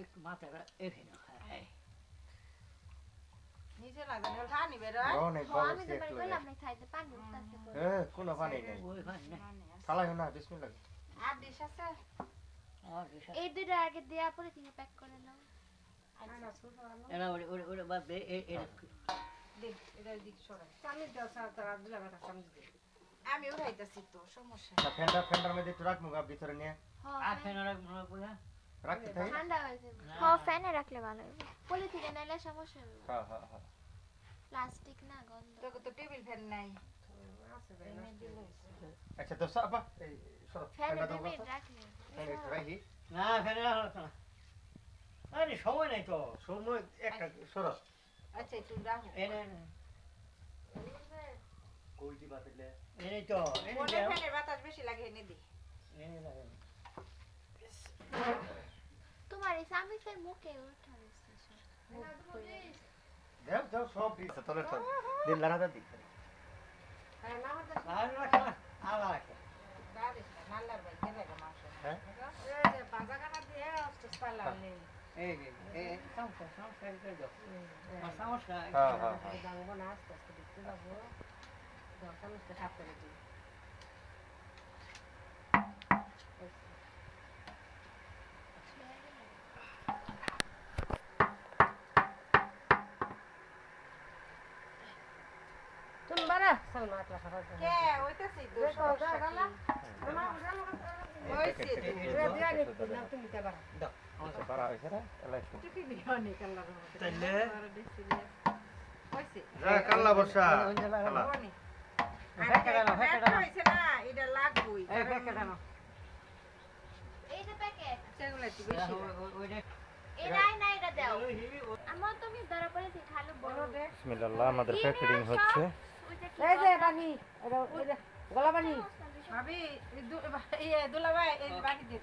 একটু মাথাটা এখানে হ্যাঁ নিচে লাগবে না পানি আমি তো একটু বললাম না খাইতে পানি উঠতেছে এ কোনো পানি নেই ওইখানে না খালাই না বিসমিল্লাহ আর ডিশ আছে আর কিছু এই দুটো আগে দেওয়া পরে তুমি প্যাক করে নাও এরা ওরে ওরে ওরে বাদ দে এ এ দেখ এটা দিক সরাই চালি দাও স্যার তারা দিলে বেটা চালি দে আমি উঠাইতেছি তো সমস্যা না ফ্যানটা ফ্যানটার মধ্যে একটু রাখ মুগা ভিতরে নিয়ে আর রাখতে থাকি ঠান্ডা হয়ে রাখলে ভালো হবে। পলিথিনে নাইলে সমস্যা হবে হ্যাঁ হ্যাঁ হ্যাঁ। প্লাস্টিক না গন্ধ। তোকে তো টেবিল ফ্যান নাই। আচ্ছা তো সাবা এই সরো ফ্যানটা দাও রাখলে রাখি না। ফেলে রাখো না। আরে সময় নাই তো। সময় একটা সরো। আচ্ছা একটু রাখো। কই তাহলে এনে তো এনে বাতাস বেশি লাগে এনে দি। এনে দাও এই সামিসের মুখে উঠা দিচ্ছে সব। যাও সব দিছে তোলে তো দিন লানা দি হ্যাঁ বড় বিসমিল্লাহ আমাদের প্যাকেটিং হচ্ছে। এই যে বানি গলা বানি ভাবি এই দু- ইয়ে দুলাভাই এই বাড়ি দিয়ে